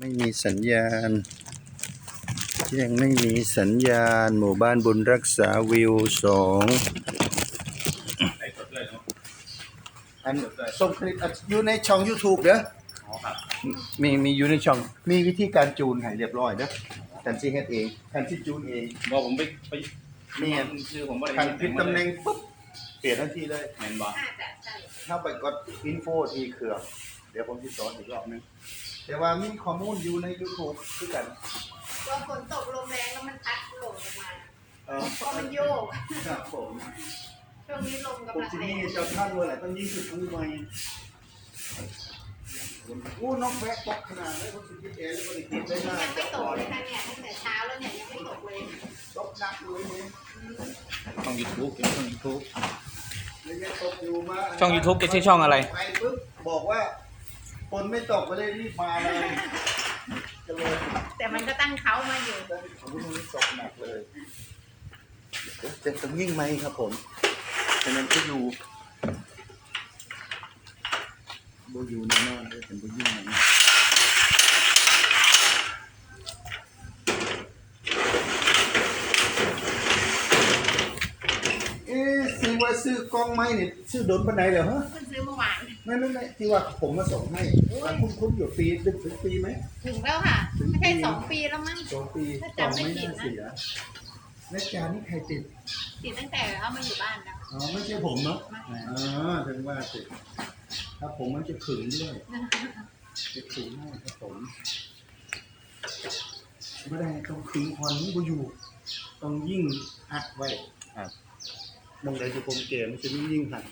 ไม่มีสัญญาณ ยังไม่มีสัญญาณ หมู่บ้านบุญรักษาวิวสองอันส่งคลิปอัดอยู่ในช่อง YouTube เด้อมีมีอยู่ในช่อง มีวิธีการจูนให้เรียบร้อยเด้อทันซีเฮ็ดเองทันซีจูนเองบอกผมไปไปเมียนคือผมว่าทันผิดตำแหน่งปุ๊บเปลี่ยนทันทีเลยแมนบอกน่าจะใช่ถ้าไปกดอินโฟที่เครื่อง เดี๋ยวผมจะสอนอีกรอบนึง แต่ว่ามีข้อมูลอยู่ใน YouTube คือกันว่าฝนตกลมแรงแล้วมันพัดหล่นลงมาเออเพราะมันโยก ครับผมช่วงนี้ลมผมกำลังที่แรนี่งเจ้าท่านเลยแหละต้องยิ่งสุดทุกวัยอู้น้องแฟกตกขนาดนี้ผมสิบเอ็ดแล้วก็ได้กินได้หน้ายังไม่ตกเลยค่ะเนี่ยตั้งแต่เช้าแล้วเนี่ยยังไม่ตกเลยตกหนักเลยเนี่ยช่องยูทูบช่องยูทูบ แล้วยังตกอยู่มาช่อง YouTube แกชื่อช่องอะไร ไปปุ๊บบอกว่า ฝนไม่ตกก็เลยรีบมาเลยก็เลยแต่มันก็ตั้งเขามาอยู่ ได้ผมไม่ตกหนักเลยเจ็บตรงยิ่งไหมครับผมฉะนั้นก็อยู่บอยู่แน่นอนเลยเป็นบยิ่งไหม เอ๊ะซื้อว่าซื้อกล้องไม้เนี่ยซื้อโดนปันไหนเหรอฮะ เพิ่งซื้อเมื่อวาน ไม่ไม่ไม่ที่ว่าผมมาส่งให้คุณคุณอยู่ปีดึกถึงปีไหม ถึงแล้วค่ะไม่ใช่สองปีแล้วมั้ง สองปีถ้าสองจำไม่ไม่ผิดน่านะ เสียและจานนี่ใครติดติดตั้งแต่เอามาอยู่บ้านแล้ว อ๋อไม่ใช่ผมเนาะไม่ อ๋อถึงว่าติดถ้าผมมันจะขึงด้วยจะขึงให้ครับผมไม่ได้ต้องขึงคอนนี้ก็อยู่ ต้องยิ่งหักไว้ครับมองใดจะผมเกมมันจะยิ่งยิ่งหัก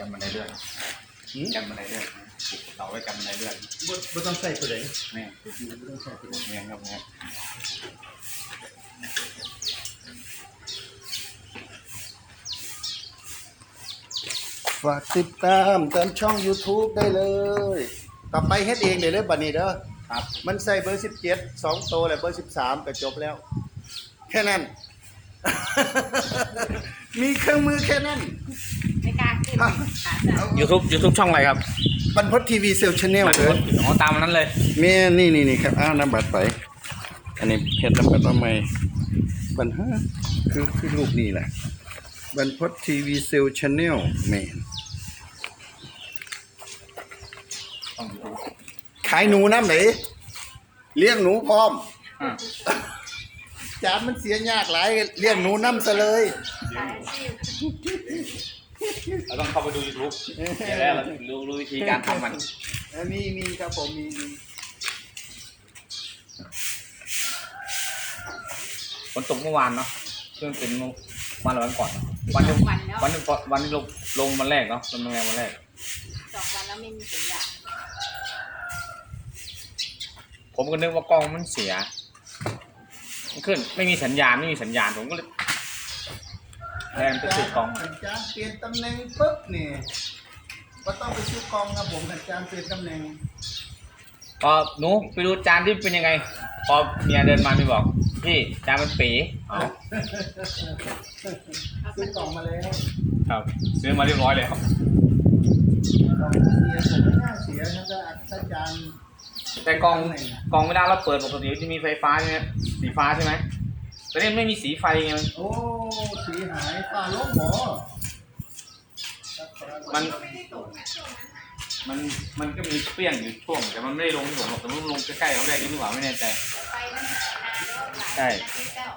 กันบันไดเลื่อนหืมกันบันไดเลื่อนปลูกเสาไว้กันบันไดเลื่อนบ่บ่ต้องใส่ตัวไหนแม่บ่ต้องใส่ตัวไหนแม่ครับแม่ฝากติดตามตามช่อง YouTube ได้เลย ต่อไปเฮ็ดเองเดี๋ยวเลยบัดนี้เด้อครับ มันใส่เบอร์สิบเจ็ดสองโตวแหละเบอร์สิบสามก็จบแล้ว แค่นั้น มีเครื่องมือแค่นั้น ยูทูบยูทูบช่องอะไรครับบรรพตทีวีเซลชแนลมันเลยอ๋อตามนั้นเลยแม่นี่นี่นี่ครับอ้าวน้ำบัตรไป อันนี้เฮ็ดน้ำบัตรมาใหม่บันฮะคือคือรูปนี่แหละบรรพตทีวีเซลชแนลแม่นช่องยูทูบขายหนูน้ำไหนเลี้ยงหนูพร้อมอ่าจานมันเสียยากหลายเลี้ยงหนูน้ำซะเลยสายอาชีพ เราต้องเข้าไปดูยูทูบเดี๋ยวแล้วเราถึงรู้รู้วิธีการทำมันเออมีมีครับผมมีมีฝนตกเมื่อวานเนาะเพิ่งเป็นเมื่อวันละวันก่อนเนอะวันหนึงวันแล้ววันหนึงวันนี้ลงลงวันแรกเนาะลงโรงแรมวันแรก สองวันแล้วไม่มีสัญญาณผมก็นึกว่ากล้องมันเสียมันขึ้นไม่มีสัญญาณไม่มีสัญญาณผมก็เลย แรงไปติดกล้องอาจารย์เปลี่ยนตำแหน่งปุ๊บนี่ก็ต้องไปซื้อกองครับผมอาจารย์เปลี่ยนตำแหน่งพอหนูไปดูจานที่เป็นยังไง พอเมียเดินมาไม่บอก พี่จานมันปีอ๋อซื้อกล่องมาแล้วครับซื้อมาเรียบร้อยเลยครับกล่องเสียผมไม่น่าเสียนะถ้าอาจารย์แต่กล่องกล่องเวลาเราเปิดปกติจะมีไฟฟ้าใช่ไหมสีฟ้าใช่ไหม แต่นี่ไม่มีสีไฟไงโอ้สีหายฝ่าลบหมอมันก็ไม่ได้ตกนะช่วงนั้นน่ะมัน มันก็มีเปรี้ยงอยู่ช่วง แต่มันไม่ได้ลงที่ผมหรอกแต่มันลงใกล้ๆเขาแรกนี่หรือเปล่าไม่แน่ใจไปมันนานแล้วหลายใช่อาทิตย์แล้ว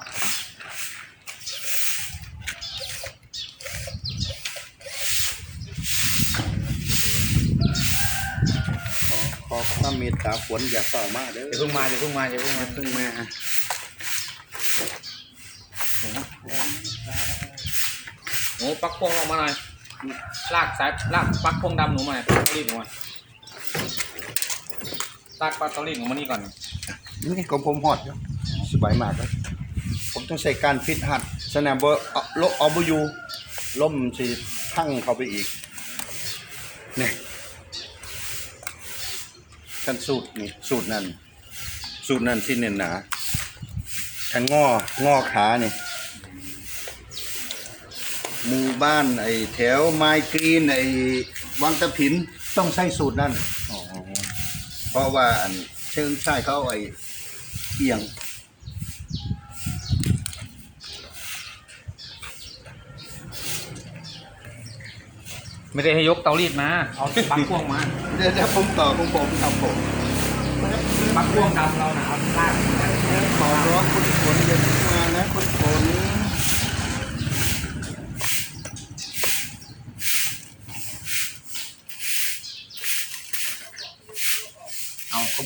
ขอขอความเมตตาฝนอย่าเฝ้ามาเด้ออย่าเพิ่งมาอย่าเพิ่งมาอย่าเพิ่งมาเพิ่งมา ห นูปักพวงออกมาหน่อยลากสายลากปักพวงดำหนูมาหน่อยปักตอรี่หนูมาลากปักตอรี่หนูมานี่ก่อนนี่ของผมฮอดอยู่สบายมากครับผมต้องใส่การฟิตหัดสนามเบเอาลเอาบยูล่มสิพังเข้าไปอีกนี่ขั้นสูตรนี่สูตรนั้นสูตรนั้นที่เน้นหนาทั้งงองอขาเนี่ หมู่บ้านไอ้แถวไมกรีนไอ้วังตะผินต้องใช้สูตรนั่นอ๋อเพราะว่าอันเชิงชายเขาไอ้เอียงไม่ได้ให้ยกเตารีดมา เอาปลั๊กพ่วงมา เดี๋ยวเดี๋ยวผมต่อของผมครับผมปลั๊กพ่วงดำเรานะครับลากขอร้องคุณฝนอย่าเพิ่งมานะคุณฝน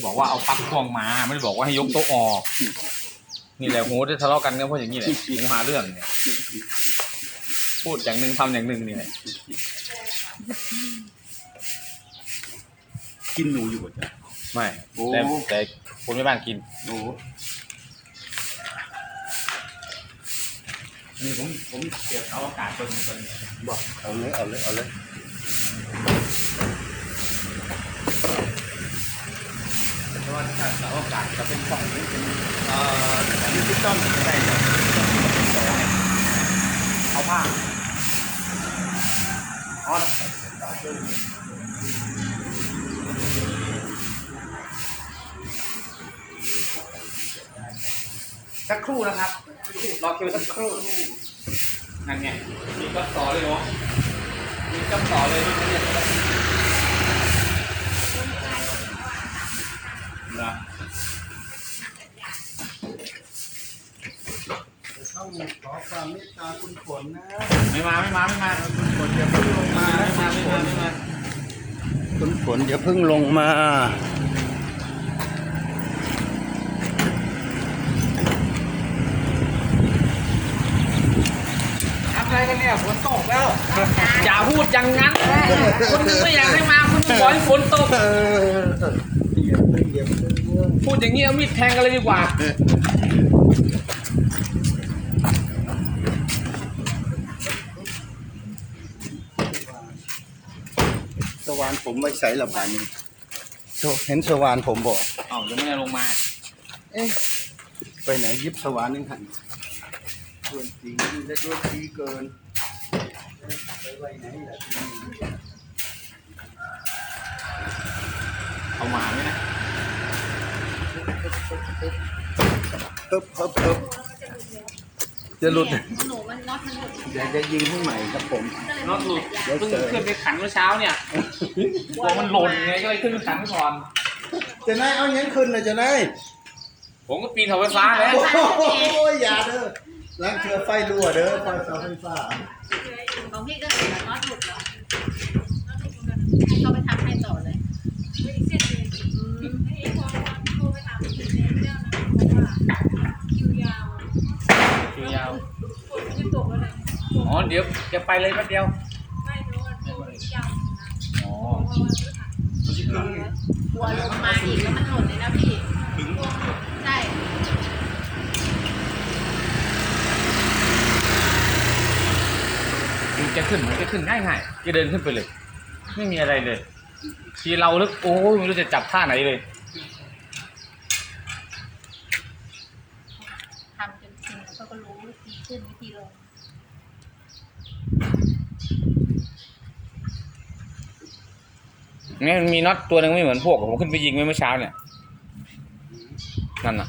เอาก็บอกว่าเอาปลั๊กพ่วงมา ไม่ได้บอกว่าให้ยกโต๊ะออก นี่แหละหูได้ทะเลาะกันก็เพราะอย่างนี้แหละหูหาเรื่องเนี่ย พูดอย่างหนึ่งทำอย่างหนึ่งนี่แหละกินหนูอยู่บ่จ๊ะไม่โอ้ แต่แต่คนไม่บ้านกิน โอ้นี่ผมผมเก็บเอาอากาศเป็นเป็นบอกเอาเลยเอาเลยเอาเลย เพราะว่าถ้าเอาอากาศจะเป็นกล่องนี้เป็นเอ่าดิจิตอลใช่ครับเอาผ้าอ๋อสักครู่นะครับ รอคิวสักครู่นั่นไงมีก็ต่อเลยเนาะมีก็ต่อเลยนี่เนี่ย นะต้องขอความเมตตาคุณฝนนะไม่มาไม่มาไม่มาคุณฝนอย่าเพิ่งลงมาไม่มาไม่มาไม่มาคุณฝนอย่าเพิ่งลงมาทำอะไรกันเนี่ยฝนตกแล้วอย่าพูดอย่างนั้นคนนึงไม่อยากให้มาคนนึงบอกให้ฝนตก พิ่งอย่าเพิ่งเรื่องพูดอย่างนี้เอามีดแทงกันเลยดีกว่าสว่านผมไว้ใส่ละบาดนี้โถ่เห็นสว่านผมบอกเอ้ายังไม่ได้ลงมา เอ๊ะไปไหนยิบสว่านนึงหันดวนจริงและดวนทีเกินไปไว้ไหนล่ะ เอามาไหมนะเพิ่มเพิ่มเพิ่มจะหลุด หนูมันน็อตมันหลุดเดี๋ยวจะยิงให้ใหม่ครับผม น็อตหลุดเพิ่งขึ้นไปขันเมื่อเช้าเนี่ยกลัวมันหล่นไงก็เลยขึ้นไปขันก่อน จะนายเอายังขึ้นเลยจะนายผมก็ปีนเสาไฟฟ้าแล้ว โอ้ยอย่าเด้อล้างเชือไฟรั่วเด้อไฟเสาไฟฟ้าของพี่ก็เห็นแล้วน็อตหลุดแล้วให้เขาไปทำให้ต่อเลยอืม คิวยาวอ๋อ เดี๋ยวจะไปเลยแป๊บเดียวอ๋อกลัวลงมาอีกแล้วมันหล่นเลยนะพี่ใช่มันจะขึ้นมันจะขึ้นง่ายง่ายๆจะเดินขึ้นไปเลย ไม่มีอะไรเลย ทีเราลึกโอ้ยไม่รู้จะจับท่าไหนเลยทำจนชินแล้วเขาก็รู้วิธีขึ้นวิธีลง นี่มันมีน็อตตัวหนึ่งไม่เหมือนพวกผมขึ้นไปยิงไว้เมื่อเช้าเนี่ย นั่นน่ะ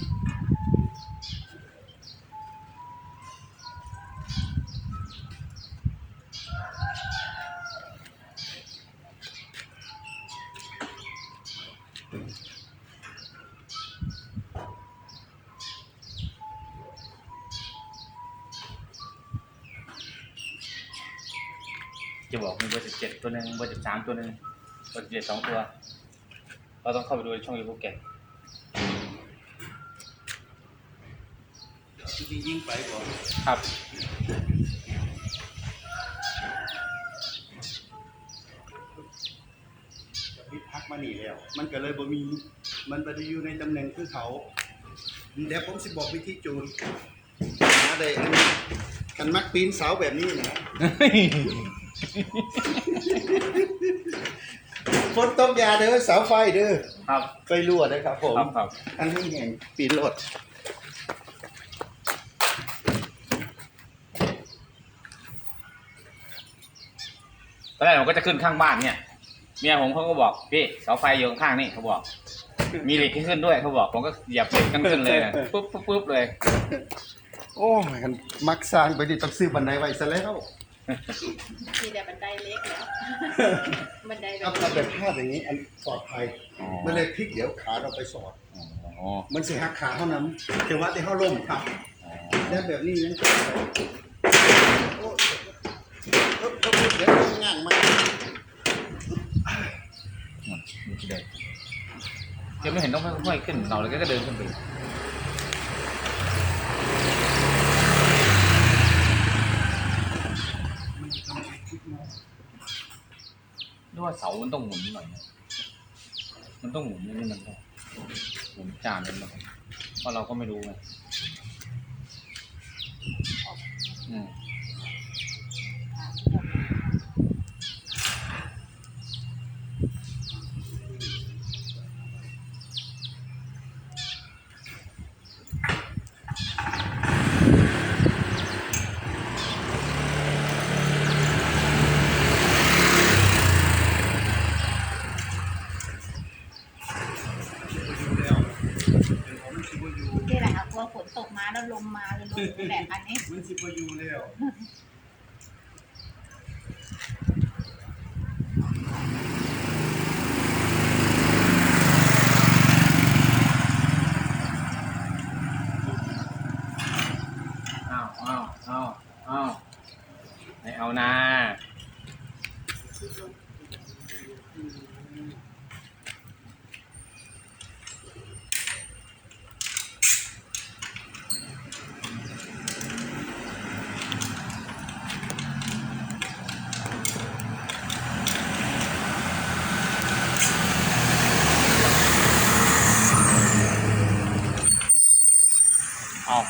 จะบอกมีเบอร์สิบเจ็ดตัวหนึ่งเบอร์สิบสามตัวหนึ่งเบอร์สิบเจ็ดสองตัว เราต้องเข้าไปดูในช่องยูทูบแกยิงไปก่อนครับพิพักมานี่แล้ว มันก็เลยบ่มี มันบ่ได้อยู่ในตำแหน่งคือเขาเดี๋ยวผมสิบอกวิธีจูนหาได้อันกันมักปีนเสาแบบนี้นะ ฝนตกอยาเด้อเสาไฟเด้อครับไฟรั่วนะครับผม ครับครับอันนี้แห่งปีนรถตอนแรกผมก็จะขึ้นข้างบ้านเนี่ยเมียผมเขาก็บอกพี่เสาไฟอยู่ข้างๆนี่เขาบอก มีเหล็กให้ขึ้นด้วยเขาบอกผมก็เหยียบเหล็กกันขึ้นเลยนะปุ๊บปุ๊บปุ๊บเลย โอ้ยกันมักสร้างไปดิต้องซื้อบันไดไว้ซะแล้ว มีแต่บันไดเล็กแล้วบันไดแบเอาบเอาแบบภาพอย่างนี้อันปลอดภัยอ๋อไม่เลยพลิกเดี๋ยวขาเราไปสอด อ๋อมันสิหักขาเท่านั้นแต่ว่าที่เขาล่มครับแล้วแบบนี้ยังโอ้ยเอิบเอิบเอิบเดี๋ยวมันง่างมานี่คือเดินแกไม่เห็นต้องค่อยๆขึ้นเราเลยแกก็เดินขึ้นไป ด้วยว่าเสามันต้องหมุนหน่อยนะมันต้องหมุนนี่มันต้องหมุนจานกันหน่อยเพราะเราก็ไม่รู้ไงอืม นี่แหละค่ะกลัวฝนตกมาแล้วลมมาเลยลมแบบอันนี้มันสิบอยู่แล้ว อ้าวอ้าวอ้าวอ้าวไม่เอานา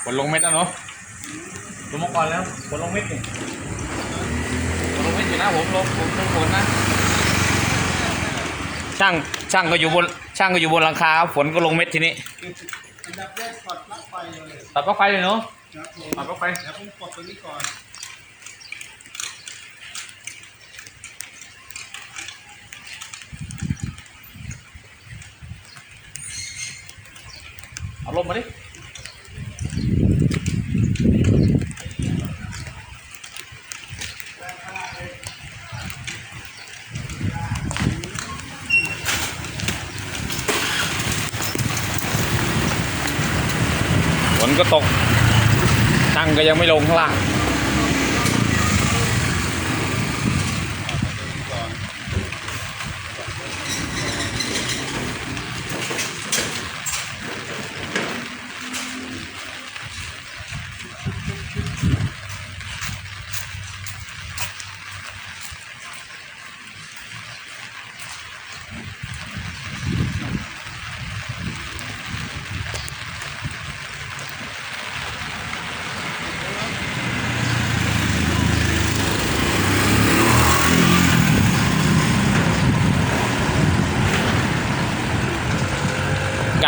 เอาฝนลงเม็ดแล้วเนาะลงมาก่อนแล้วฝนลงเม็ดนี่ฝนลงเม็ดอยู่นะผมลงผมลงฝนนะช่างช่างก็อยู่บนช่างก็อยู่บนหลังคาฝนก็ลงเม็ดทีนี้อันดับแรกถอดปลั๊กไฟเลยตัดปลั๊กไฟเลยเนาะครับผมตัดปลั๊กไฟเดี๋ยวผมกดตัวนี้ก่อนเอาลมมาดิ ก็ตกช่งก็ยังไม่ลงข้างล่าง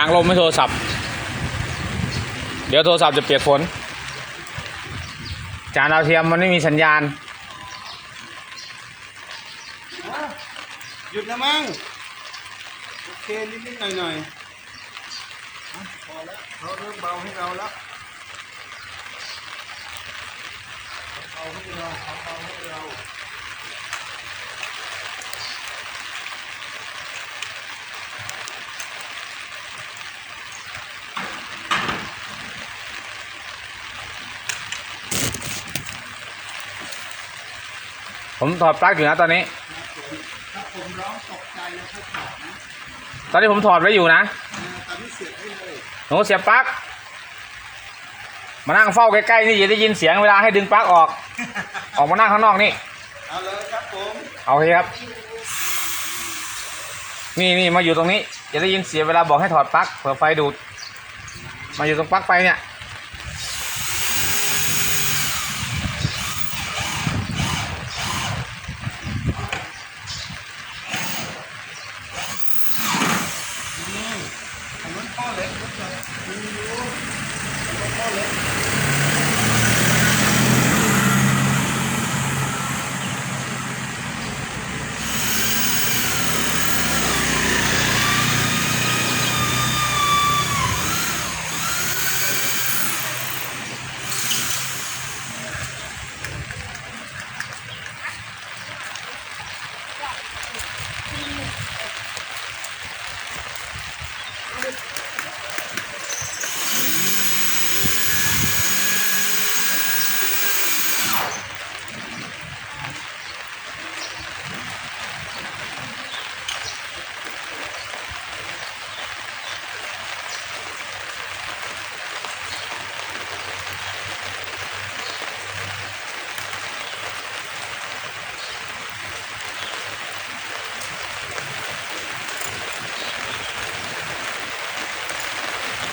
างลมไม่โทรศัพท์ เดี๋ยวโทรศัพท์จะเปียกฝน จานดาวเทียมมันไม่มีสัญญาณ หยุดนะมั้งโอเคนิดๆหน่อยๆอะพอแล้วเราเริ่มเบาให้เราแล้วเบาให้เราเบาให้ ผมถอดปลั๊กอยู่นะตอนนี้ถ้าผมร้องตกใจนะถ้าถอดนะตอนนี้ผมถอดไว้อยู่นะอ่าตอนนี้เสียบให้เลยหนูเสียบปลั๊ก มานั่งเฝ้าใกล้ๆนี่จะได้ยินเสียงเวลาให้ดึงปลั๊กออก ออกมานั่งข้างนอกนี่ เอาเลยครับผมเอาเลยครับ นี่นี่มาอยู่ตรงนี้จะได้ยินเสียงเวลาบอกให้ถอดปลั๊กเผื่อไฟดูด มาอยู่ตรงปลั๊กไฟเนี่ย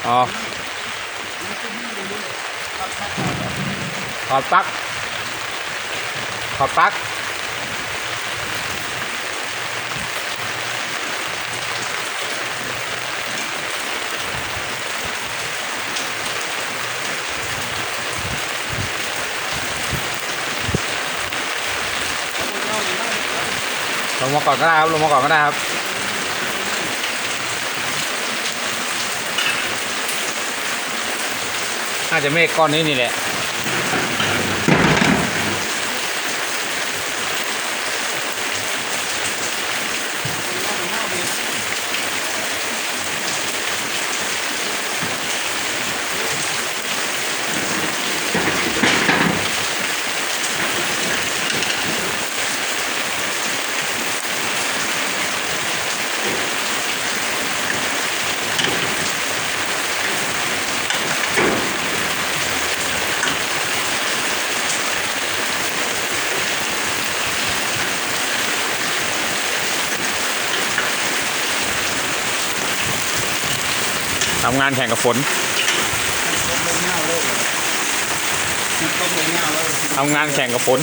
อ๋อถอดปลั๊กถอดปลั๊กลงมาก่อนก็ได้ครับ ลงมาก่อนก็ได้ครับาจะเมฆก้อนนี้นี่แหละ งานแข่งกับฝนทำงานแข่งกับฝน